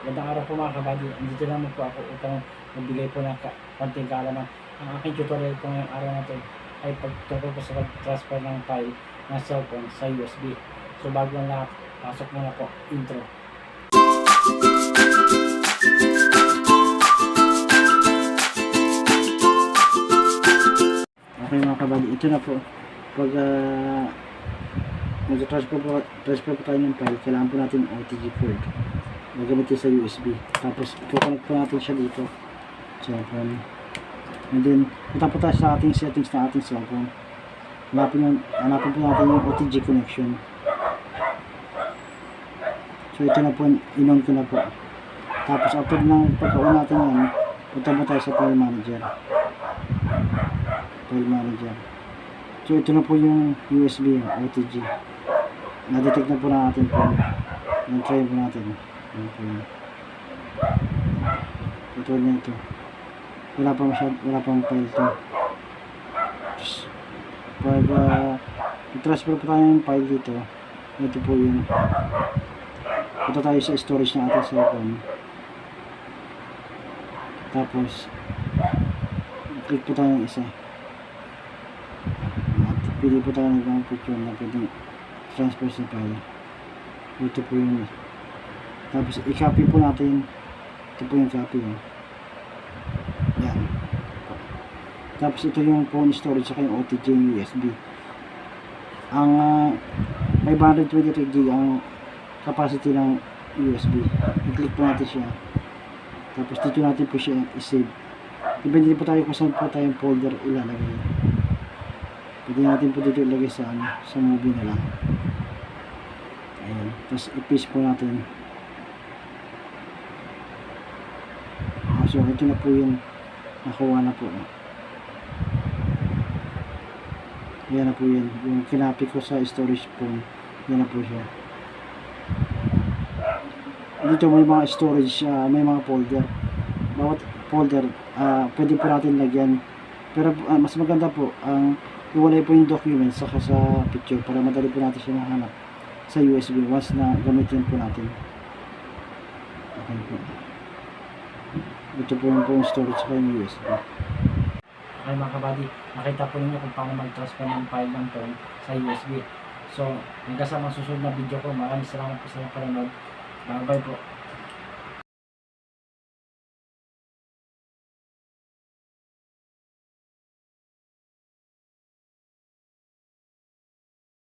Magandang araw po mga kabady. Andito naman po ako upang magbigay po ng konting kaalaman. Ang aking tutorial po ngayong araw na ito ay pagtungkol po sa pag-transfer ng file ng cellphone sa USB. So bago ang lahat, pasok muna po intro. Okay mga kabady, ito na po. Pag uh, mag-transfer po, transfer po tayo ng file, kailangan po natin OTG code gagamitin sa USB. Tapos, i-connect po natin siya dito. Cellphone. And then, punta po tayo sa ating settings na ating cellphone. Hanapin, hanapin po natin yung OTG connection. So, ito na po, inon ko na po. Tapos, after ng pagkaon natin yan, punta po tayo sa file manager. File manager. So, ito na po yung USB, OTG. Na-detect na po natin po. Na-try po natin. Okay. Ito na ito. Wala pa masyad, wala pang file to. Tapos, Pag uh, transfer po tayo ng file dito, ito po yun. Punta tayo sa storage ng ating cellphone. Tapos, click po tayo ng isa. At pili po tayo ng ibang picture na pwedeng transfer sa file. Ito po yun. Tapos i-copy po natin. Ito po yung copy. Oh. Yan. Tapos ito yung phone storage sa yung OTG USB. Ang uh, 523 GB ang capacity ng USB. I-click po natin siya. Tapos dito natin po siya i-save. Depende po tayo kung saan po tayong folder ilalagay. Pwede natin po dito ilagay sa, ano, sa movie na lang. Ayan. Tapos i-paste po natin. So, ito na po yung nakuha na po. Yan na po yan. Yung kinapi ko sa storage phone. Yan na po siya. Dito may mga storage, ah, may mga folder. Bawat folder, ah, pwede po natin lagyan. Pero ah, mas maganda po, ang iwalay po yung documents saka sa picture para madali po natin siya mahanap sa USB once na gamitin po natin. Okay po. Ito po yung phone storage sa yung USB. Okay mga kabady, nakita po ninyo kung paano mag-transfer ng file ng phone sa USB. So, hanggang sa mga susunod na video ko, maraming salamat po sa panonood. Bye-bye po.